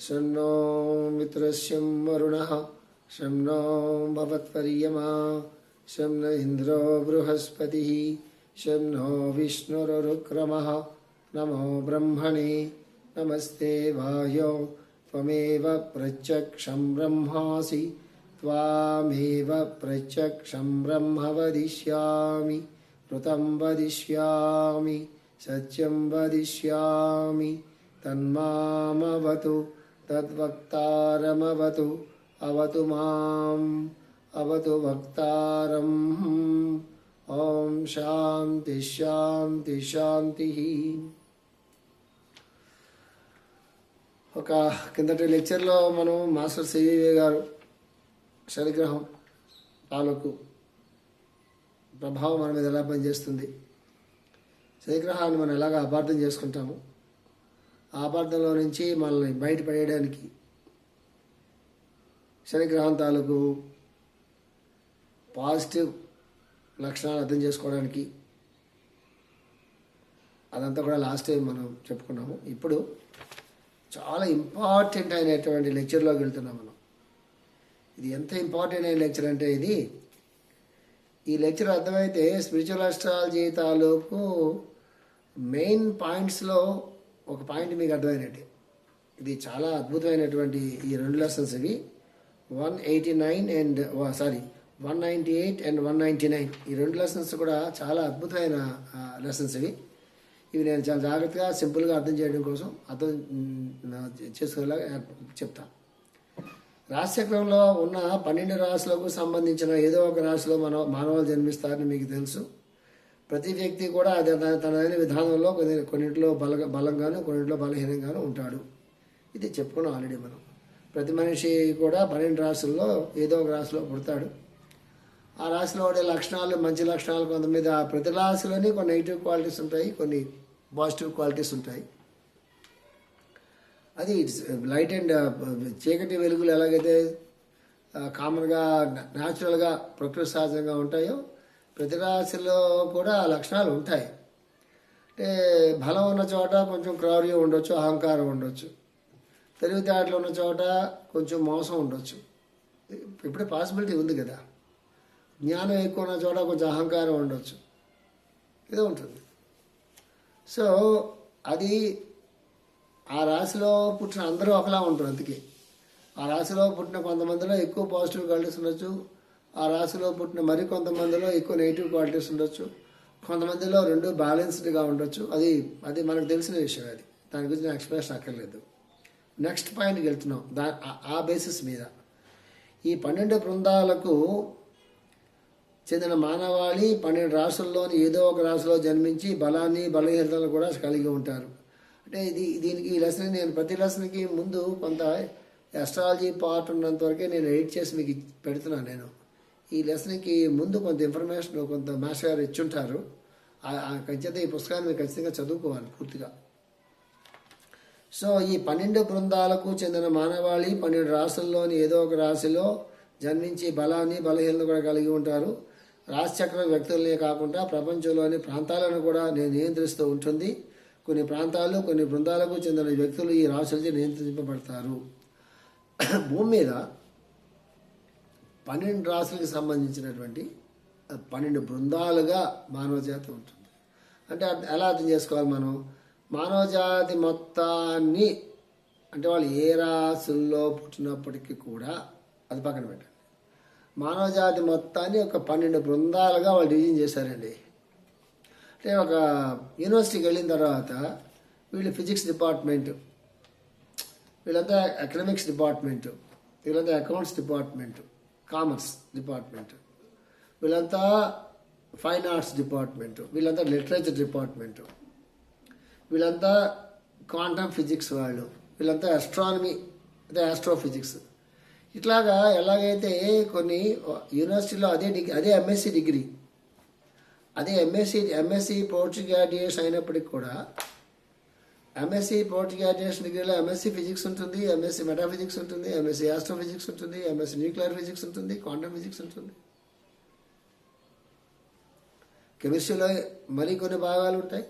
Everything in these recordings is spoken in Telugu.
शं नो मित्रस्यं वरुणः शं नो भवत्पर्यमा शं न इन्द्रो बृहस्पतिः शं नो विष्णुरुक्रमः नमो ब्रह्मणे नमस्ते वायो त्वमेव प्रत्यक्षं ब्रह्मासि त्वामेव प्रत्यक्षं ब्रह्म वदिष्यामि ऋतं वदिष्यामि सत्यं वदिष्यामि तन्मामवतु तद्वक्तारमवतु अवतु माम् अवतु वक्तारम् ॐ शान्ति శాంతి శాంతి ఒక కిందటి లెక్చర్లో మనం మాస్టర్ సివివి గారు శనిగ్రహం తాలూకు ప్రభావం మన మీద ఎలా పనిచేస్తుంది శనిగ్రహాన్ని మనం ఎలాగ అపార్థం చేసుకుంటాము ఆపదలో నుంచి మనల్ని బయటపడేయడానికి శనిగ్రహం తాలూకు పాజిటివ్ లక్షణాలు అర్థం చేసుకోవడానికి అదంతా కూడా లాస్ట్ టైం మనం చెప్పుకున్నాము. ఇప్పుడు చాలా ఇంపార్టెంట్ అయినటువంటి లెక్చర్లోకి వెళ్తున్నాం మనం. ఇది ఎంత ఇంపార్టెంట్ అయిన లెక్చర్ అంటే ఇది ఈ లెక్చర్ అర్థమైతే స్పిరిచువల్ అస్ట్రాలజీ తాలూకు మెయిన్ పాయింట్స్లో ఒక పాయింట్ మీకు అర్థమైనట్టు. ఇది చాలా అద్భుతమైనటువంటి ఈ రెండు లెసన్స్ ఇవి. One eighty nine and sorry one ninety eight and one ninety nine. ఈ రెండు లెసన్స్ కూడా చాలా అద్భుతమైన లెసన్స్ ఇవి. ఇవి నేను చాలా జాగ్రత్తగా సింపుల్గా అర్థం చేయడం కోసం అర్థం చేసుకునేలాగా చెప్తాను రాశిచక్రంలో ఉన్న పన్నెండు రాశులకు సంబంధించిన ఏదో ఒక రాశిలో మన మానవులు జన్మిస్తారని మీకు తెలుసు. ప్రతి వ్యక్తి కూడా అది తన- తనదైన విధానంలో కొన్ని కొన్నింటిలో బల బలంగాను కొన్నింటిలో బలహీనంగాను ఉంటాడు. ఇది చెప్పుకున్నాం ఆల్రెడీ మనం. ప్రతి మనిషి కూడా పన్నెండు రాసుల్లో ఏదో ఒక రాశిలో పుడతాడు. ఆ రాశిలో ఉండే లక్షణాలు మంచి లక్షణాలు కొంత మీద ప్రతి రాశిలోని కొన్ని నెగిటివ్ క్వాలిటీస్ ఉంటాయి కొన్ని పాజిటివ్ క్వాలిటీస్ ఉంటాయి. అది ఇట్స్ లైట్ అండ్ చీకటి వెలుగులు ఎలాగైతే కామన్గా న్యాచురల్గా ప్రకృతి సహజంగా ఉంటాయో ప్రతి రాశిలో కూడా ఆ లక్షణాలు ఉంటాయి. అంటే బలం ఉన్న చోట కొంచెం క్రౌర్యం ఉండొచ్చు అహంకారం ఉండొచ్చు. తెలివితేటలు ఉన్న చోట కొంచెం మోసం ఉండొచ్చు. ఇప్పుడే పాసిబిలిటీ ఉంది కదా. జ్ఞానం ఎక్కువ ఉన్న చోట కొంచెం అహంకారం ఉండొచ్చు. ఇది ఉంటుంది. సో అది ఆ రాశిలో పుట్టిన అందరూ ఒకలా ఉంటారు అందుకే. ఆ రాశిలో పుట్టిన కొంతమందిలో ఎక్కువ పాజిటివ్ క్వాలిటీస్ ఉండొచ్చు ఆ రాశిలో పుట్టిన మరి కొంతమందిలో ఎక్కువ నెగిటివ్ క్వాలిటీస్ ఉండొచ్చు. కొంతమందిలో రెండు బ్యాలెన్స్డ్గా ఉండొచ్చు. అది అది మనకు తెలిసిన విషయం అది. దాని గురించి నేను ఎక్స్ప్రెస్ అక్కర్లేదు నెక్స్ట్ పాయింట్కి వెళ్తున్నాం. దా ఆ- బేసిస్ మీద. ఈ పన్నెండు బృందాలకు చెందిన మానవాళి పన్నెండు రాసుల్లోని ఏదో ఒక రాశిలో జన్మించి బలాన్ని బలహీనతలను కూడా కలిగి ఉంటారు. అంటే ఇది దీనికి ఈ లెసన్ నేను ప్రతి లెసన్కి ముందు కొంత ఎస్ట్రాలజీ పార్ట్ ఉన్నంత వరకే నేను ఎడిట్ చేసి మీకు పెడుతున్నాను నేను. ఈ లెసన్కి ముందు కొంత ఇన్ఫర్మేషన్ కొంత మాస్టర్ గారు ఇచ్చుంటారు. ఆ- ఆ ఖచ్చితంగా ఈ పుస్తకాన్ని మీరు ఖచ్చితంగా చదువుకోవాలి పూర్తిగా. సో ఈ పన్నెండు బృందాలకు చెందిన మానవాళి పన్నెండు రాసుల్లోని ఏదో ఒక రాశిలో జన్మించి బలాన్ని బలహీనత కూడా కలిగి ఉంటారు. రాశిచక్ర వ్యక్తులనే కాకుండా ప్రపంచంలోని ప్రాంతాలను కూడా నేను నియంత్రిస్తూ ఉంటుంది. కొన్ని ప్రాంతాలు కొన్ని బృందాలకు చెందిన వ్యక్తులు ఈ రాశులచే నియంత్రించబడతారు. భూమి మీద పన్నెండు రాసులకు సంబంధించినటువంటి పన్నెండు బృందాలుగా మానవ జాతి ఉంటుంది. అంటే అర్థ- ఎలా అర్థం చేసుకోవాలి మనం? మానవజాతి మొత్తాన్ని అంటే వాళ్ళు ఏ రాశుల్లో పుట్టినప్పటికీ కూడా అది పక్కన పెట్టండి. మానవజాతి మొత్తాన్ని ఒక పన్నెండు బృందాలుగా వాళ్ళు డివిజన్ చేశారండి. అంటే ఒక యూనివర్సిటీకి వెళ్ళిన తర్వాత వీళ్ళు ఫిజిక్స్ డిపార్ట్మెంట్ వీళ్ళంతా ఎకనామిక్స్ డిపార్ట్మెంట్ వీళ్ళంతా అకౌంట్స్ డిపార్ట్మెంట్ కామర్స్ డిపార్ట్మెంట్ వీళ్ళంతా ఫైన్ ఆర్ట్స్ డిపార్ట్మెంట్ వీళ్ళంతా లిటరేచర్ డిపార్ట్మెంట్ వీళ్ళంతా క్వాంటమ్ ఫిజిక్స్ వాళ్ళు. వీళ్ళంతా ఆస్ట్రానమీ అదే ఆస్ట్రోఫిజిక్స్ ఇట్లాగా ఎలాగైతే కొన్ని యూనివర్సిటీలో అదే డిగ్రీ అదే ఎంఎస్సి డిగ్రీ అదే ఎంఎస్సి ఎంఎస్సి పోస్ట్ గ్రాడ్యుయేషన్ అయినప్పటికి కూడా ఎంఎస్సి పోస్ట్ గ్రాడ్యుయేషన్ డిగ్రీలో ఎంఎస్సి ఫిజిక్స్ ఉంటుంది ఎంఎస్సి మెటాఫిజిక్స్ ఉంటుంది ఎంఎస్సి ఆస్ట్రోఫిజిక్స్ ఉంటుంది ఎంఎస్సి న్యూక్లియర్ ఫిజిక్స్ ఉంటుంది క్వాంటమ్ ఫిజిక్స్ ఉంటుంది. కెమిస్ట్రీలో మరికొన్ని భాగాలు ఉంటాయి.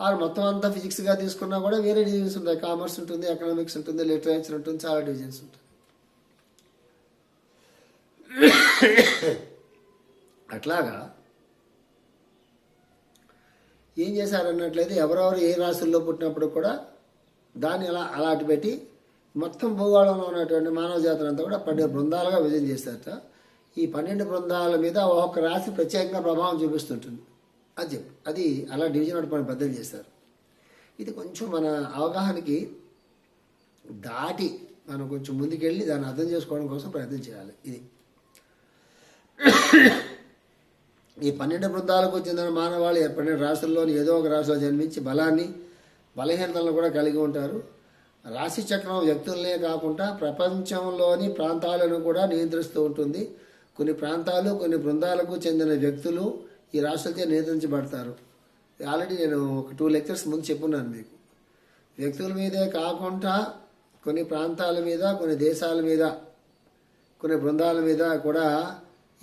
ఆ మొత్తం అంతా ఫిజిక్స్గా తీసుకున్నా కూడా వేరే డివిజన్స్ ఉంటాయి. కామర్స్ ఉంటుంది ఎకనామిక్స్ ఉంటుంది లిటరేచర్ ఉంటుంది చాలా డివిజన్స్ ఉంటాయి. అట్లాగా ఏం చేశారన్నట్లయితే ఎవరెవరు ఏ రాశుల్లో పుట్టినప్పుడు కూడా దాన్ని అలా అలాంటి పెట్టి మొత్తం భూగోళంలో ఉన్నటువంటి మానవ జాతులు అంతా కూడా పన్నెండు బృందాలుగా విభజన చేశారట. ఈ పన్నెండు బృందాల మీద ఒక్కొక్క రాశి ప్రత్యేకంగా ప్రభావం చూపిస్తుంటుంది. అది చెప్పు. అది అలా డివిజన్ ఒకటి పని బద్దలు చేశారు. ఇది కొంచెం మన అవగాహనకి దాటి మనం కొంచెం ముందుకెళ్ళి దాన్ని అర్థం చేసుకోవడం కోసం ప్రయత్నం చేయాలి. ఇది. ఈ పన్నెండు బృందాలకు చెందిన మానవాళి పన్నెండు రాష్ట్రాల్లోని ఏదో ఒక రాశిలో జన్మించి బలాన్ని బలహీనతలను కూడా కలిగి ఉంటారు. రాశి చక్రం వ్యక్తులనే కాకుండా ప్రపంచంలోని ప్రాంతాలను కూడా నియంత్రిస్తూ ఉంటుంది. కొన్ని ప్రాంతాలు కొన్ని బృందాలకు చెందిన వ్యక్తులు ఈ రాష్ట్రాలచే నియంత్రించబడతారు. ఆల్రెడీ నేను ఒక టూ లెక్చర్స్ ముందు చెప్పున్నాను మీకు. వ్యక్తుల మీదే కాకుండా కొన్ని ప్రాంతాల మీద కొన్ని దేశాల మీద కొన్ని బృందాల మీద కూడా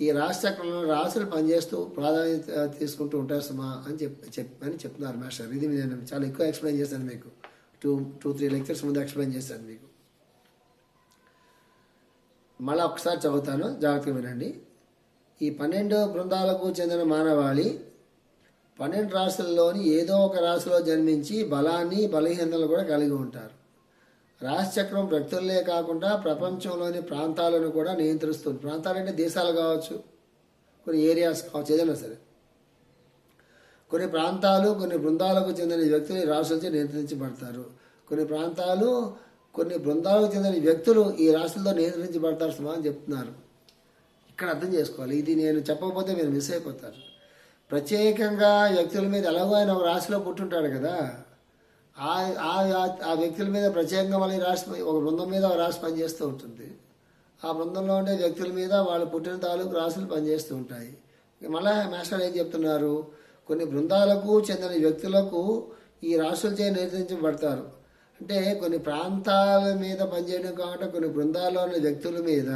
ఈ రాష్ట్రచక్రంలో రాసులు పనిచేస్తూ ప్రాధాన్యత తీసుకుంటూ ఉంటారు సుమా అని చెప్ చెప్ అని చెప్తున్నారు మాస్టర్. ఇది నేను చాలా ఎక్కువ ఎక్స్ప్లెయిన్ చేశాను మీకు. టూ టూ త్రీ లెక్చర్స్ ముందు ఎక్స్ప్లెయిన్ చేశాను మీకు. మళ్ళీ ఒకసారి చదువుతాను. జాగ్రత్తగా వినండి. ఈ పన్నెండు బృందాలకు చెందిన మానవాళి పన్నెండు రాశుల్లోని ఏదో ఒక రాశిలో జన్మించి బలాన్ని బలహీనతలు కూడా కలిగి ఉంటారు. రాశిచక్రం వ్యక్తులనే కాకుండా ప్రపంచంలోని ప్రాంతాలను కూడా నియంత్రిస్తుంది. ప్రాంతాలంటే దేశాలు కావచ్చు కొన్ని ఏరియాస్ కావచ్చు ఏదైనా సరే. కొన్ని ప్రాంతాలు కొన్ని బృందాలకు చెందిన వ్యక్తులు ఈ రాష్ట్రాలచే నియంత్రించబడతారు. కొన్ని ప్రాంతాలు కొన్ని బృందాలకు చెందిన వ్యక్తులు ఈ రాష్ట్రంలో నియంత్రించబడతారు సుమా అని చెప్తున్నారు. ఇక్కడ అర్థం చేసుకోవాలి. ఇది నేను చెప్పకపోతే మీరు మిస్ అయిపోతారు. ప్రత్యేకంగా వ్యక్తుల మీద ఎలాగో ఆయన ఒక రాశిలో పుట్టుంటాడు కదా. ఆ ఆ- వ్యక్తుల మీద ప్రత్యేకంగా మళ్ళీ రాసి ఒక బృందం మీద రాసి రాశి పనిచేస్తూ ఉంటుంది. ఆ బృందంలో ఉండే వ్యక్తుల మీద వాళ్ళు పుట్టిన తాలూకు రాశులు పనిచేస్తూ ఉంటాయి. మళ్ళా మాస్టర్ ఏం చెప్తున్నారు? కొన్ని బృందాలకు చెందిన వ్యక్తులకు ఈ రాశులచే నిర్ణయించబడతారు అంటే కొన్ని ప్రాంతాల మీద పనిచేయడం కాకుండా కొన్ని బృందాల్లో ఉన్న వ్యక్తుల మీద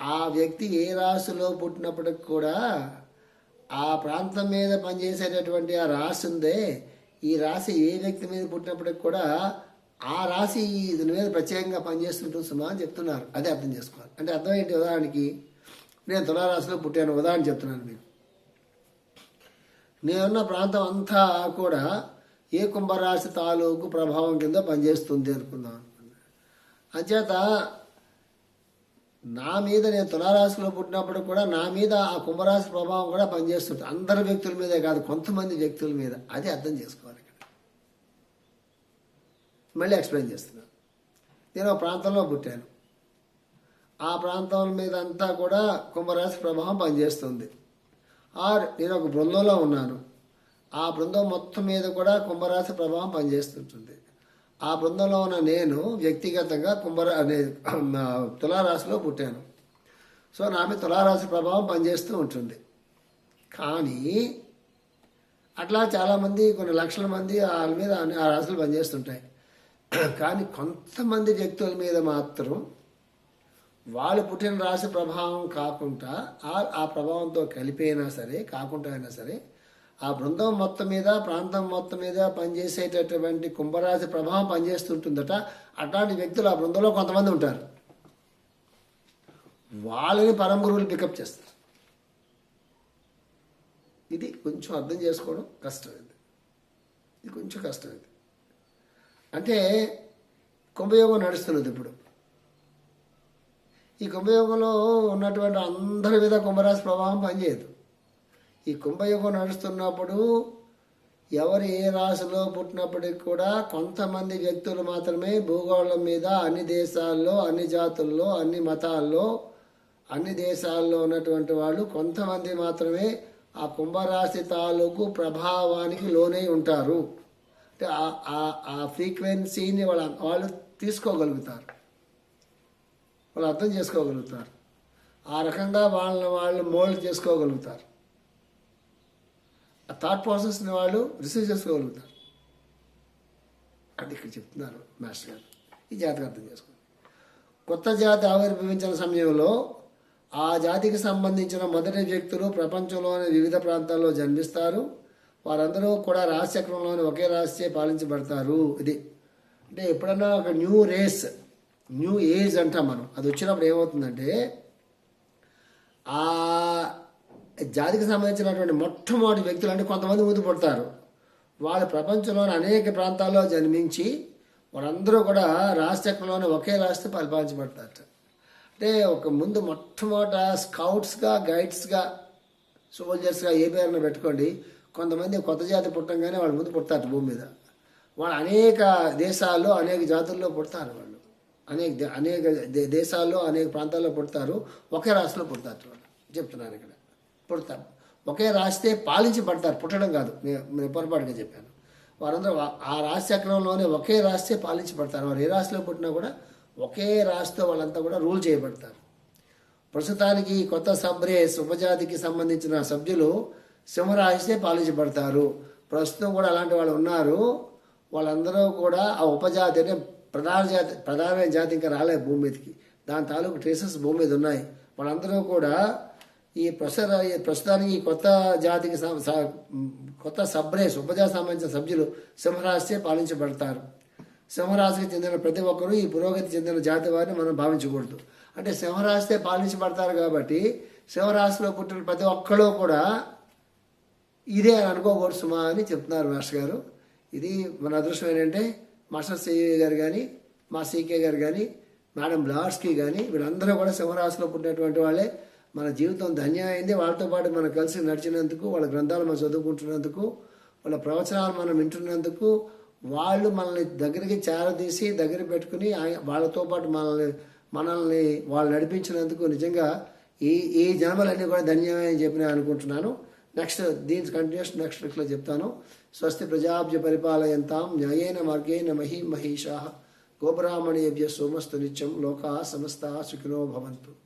ఆ వ్యక్తి ఏ రాశిలో పుట్టినప్పటికి కూడా ఆ ప్రాంతం మీద పనిచేసేటటువంటి ఆ రాశి ఉందే ఈ రాశి ఏ వ్యక్తి మీద పుట్టినప్పటికి కూడా ఆ రాశి దీని మీద ప్రత్యేకంగా పనిచేస్తుంటుంది సుమా అని చెప్తున్నారు. అదే అర్థం చేసుకోవాలి. అంటే అర్థం ఏంటి? ఉదాహరణకి నేను తులారాశిలో పుట్టాను. ఉదాహరణ చెప్తున్నాను మీకు. నేనున్న ప్రాంతం అంతా కూడా ఏ కుంభరాశి తాలూకు ప్రభావం కింద పనిచేస్తుంది అనుకుందాం. అనుకున్నాను అంచేత నా మీద నేను తులారాశిలో పుట్టినప్పుడు కూడా నా మీద ఆ కుంభరాశి ప్రభావం కూడా పనిచేస్తుంది. అందరి వ్యక్తుల మీదే కాదు కొంతమంది వ్యక్తుల మీద. అది అర్థం చేసుకోవాలి ఇక్కడ. మళ్ళీ ఎక్స్ప్లెయిన్ చేస్తున్నాను నేను ఒక ప్రాంతంలో పుట్టాను. ఆ ప్రాంతం మీద అంతా కూడా కుంభరాశి ప్రభావం పనిచేస్తుంది. ఆర్ నేను ఒక బృందంలో ఉన్నాను. ఆ బృందం మొత్తం మీద కూడా కుంభరాశి ప్రభావం పనిచేస్తుంటుంది. ఆ బృందంలో ఉన్న నేను వ్యక్తిగతంగా కుంభర అనే తులారాశిలో పుట్టాను. సో నా మీద తులారాశి ప్రభావం పనిచేస్తూ ఉంటుంది. కానీ అట్లా చాలామంది కొన్ని లక్షల మంది వాళ్ళ మీద ఆ రాశులు పనిచేస్తుంటాయి. కానీ కొంతమంది వ్యక్తుల మీద మాత్రం వాళ్ళు పుట్టిన రాశి ప్రభావం కాకుండా ఆ ఆ ప్రభావంతో కలిపైనా సరే కాకుండా అయినా సరే ఆ బృందం మొత్తం మీద ప్రాంతం మొత్తం మీద పనిచేసేటటువంటి కుంభరాశి ప్రభావం పనిచేస్తుంటుందట. అట్లాంటి వ్యక్తులు ఆ బృందంలో కొంతమంది ఉంటారు. వాళ్ళని పరమ గురువులు పికప్ చేస్తారు. ఇది కొంచెం అర్థం చేసుకోవడం కష్టమైంది ఇది. కొంచెం కష్టమైంది అంటే కుంభయోగం నడుస్తున్నది ఇప్పుడు. ఈ కుంభయోగంలో ఉన్నటువంటి అందరి మీద కుంభరాశి ప్రభావం పనిచేయదు. ఈ కుంభయుగం నడుస్తున్నప్పుడు ఎవరు ఏ రాశిలో పుట్టినప్పటికి కూడా కొంతమంది వ్యక్తులు మాత్రమే భూగోళం మీద అన్ని దేశాల్లో అన్ని జాతుల్లో అన్ని మతాల్లో అన్ని దేశాల్లో ఉన్నటువంటి వాళ్ళు కొంతమంది మాత్రమే ఆ కుంభరాశి తాలూకు ప్రభావానికి లోనై ఉంటారు. అంటే ఆ- ఆ ఫ్రీక్వెన్సీని వాళ్ళ వాళ్ళు తీసుకోగలుగుతారు. వాళ్ళు అర్థం చేసుకోగలుగుతారు. ఆ రకంగా వాళ్ళని వాళ్ళు మోల్డ్ చేసుకోగలుగుతారు. ఆ థాట్ ప్రాసెస్ని వాళ్ళు రిసీవ్ చేసుకోగలుగుతారు. అది ఇక్కడ చెప్తున్నారు మాస్టర్ గారు. ఈ జాతికి అర్థం చేసుకోండి. కొత్త జాతి ఆవిర్భవించిన సమయంలో ఆ జాతికి సంబంధించిన మొదటి వ్యక్తులు ప్రపంచంలోని వివిధ ప్రాంతాల్లో జన్మిస్తారు. వారందరూ కూడా రాజచక్రంలోని ఒకే రాశిచే పాలించబడతారు. ఇది అంటే ఎప్పుడన్నా ఒక న్యూ రేస్ న్యూ ఏజ్ అంటాం మనం. అది వచ్చినప్పుడు ఏమవుతుందంటే ఆ జాతికి సంబంధించినటువంటి మొట్టమొదటి వ్యక్తులు అంటే కొంతమంది ముందు పుడతారు. వాళ్ళు ప్రపంచంలోని అనేక ప్రాంతాల్లో జన్మించి వాళ్ళందరూ కూడా రాష్ట్రంలోనే ఒకే రాష్ట్రం పరిపాలించబడతారు అంటే ఒక ముందు మొట్టమొదట స్కౌట్స్గా గైడ్స్గా సోల్జర్స్గా ఏ పేరున పెట్టుకోండి. కొంతమంది కొత్త జాతి పుట్టంగానే వాళ్ళు ముందు పుడతారు భూమి మీద. వాళ్ళు అనేక దేశాల్లో అనేక జాతుల్లో పుడతారు వాళ్ళు. అనేక దే- అనేక దేశాల్లో అనేక ప్రాంతాల్లో పుడతారు. ఒకే రాష్ట్రంలో పుడతారు వాళ్ళు. చెప్తున్నాను ఇక్కడ. పుడతారు. ఒకే రాస్తే పాలించి పడతారు పుట్టడం కాదు. నేను పొరపాటుగా చెప్పాను. వారందరూ ఆ- రాశి చక్రంలోనే ఒకే రాస్తే పాలించి పడతారు వారు ఏ రాశిలో పుట్టినా కూడా ఒకే రాశితో వాళ్ళంతా కూడా రూల్ చేయబడతారు. ప్రస్తుతానికి కొత్త సబ్రేస్ ఉపజాతికి సంబంధించిన సభ్యులు సింహరాశిస్తే పాలించబడతారు. ప్రస్తుతం కూడా అలాంటి వాళ్ళు ఉన్నారు. వాళ్ళందరూ కూడా ఆ ఉపజాతి అంటే ప్రధాన జాతి ప్రధానమైన జాతి ఇంకా రాలేదు భూమి మీదకి. దాని తాలూకు ట్రేసెస్ భూమి మీద ఉన్నాయి. వాళ్ళందరూ కూడా ఈ ప్రస్తుత ఈ ప్రస్తుతానికి ఈ కొత్త జాతికి కొత్త సబ్రేస్ ఉపజాతి సంబంధించిన సభ్యులు సింహరాశిచే పాలించబడతారు. సింహరాశికి చెందిన ప్రతి ఒక్కరూ ఈ పురోగతి చెందిన జాతి వారిని మనం భావించకూడదు. అంటే సింహరాశితే పాలించబడతారు కాబట్టి సింహరాశిలో పుట్టిన ప్రతి ఒక్కరూ కూడా ఇదే అని అనుకోకూడదు సుమా అని చెప్తున్నారు మాస్టర్ గారు. ఇది మన అదృష్టం ఏంటంటే మాస్టర్ సిఏ గారు కానీ మా సీకే గారు కానీ మేడం బ్లాడ్స్కి కానీ వీళ్ళందరూ కూడా సింహరాశిలో పుట్టినటువంటి వాళ్ళే. మన జీవితం ధన్యమైంది. వాళ్ళతో పాటు మనం కలిసి నడిచినందుకు వాళ్ళ గ్రంథాలు మనం చదువుకుంటున్నందుకు వాళ్ళ ప్రవచనాలు మనం వింటున్నందుకు వాళ్ళు మనల్ని దగ్గరికి చేరదీసి దగ్గర పెట్టుకుని వాళ్ళతో పాటు మనల్ని మనల్ని వాళ్ళు నడిపించినందుకు నిజంగా ఈ ఈ జన్మలన్నీ కూడా ధన్యమే అని చెప్పి నేను అనుకుంటున్నాను. నెక్స్ట్ దీని కంటిన్యూస్ నెక్స్ట్ వీక్లో చెప్తాను. స్వస్తి ప్రజాభ్య పరిపాలయంతాం న్యాయేన మార్గేణ మహీ మహిషా గోబ్రాహ్మణేభ్య సోమస్తు నిత్యం లోకా సమస్త సుఖినో భవంతు.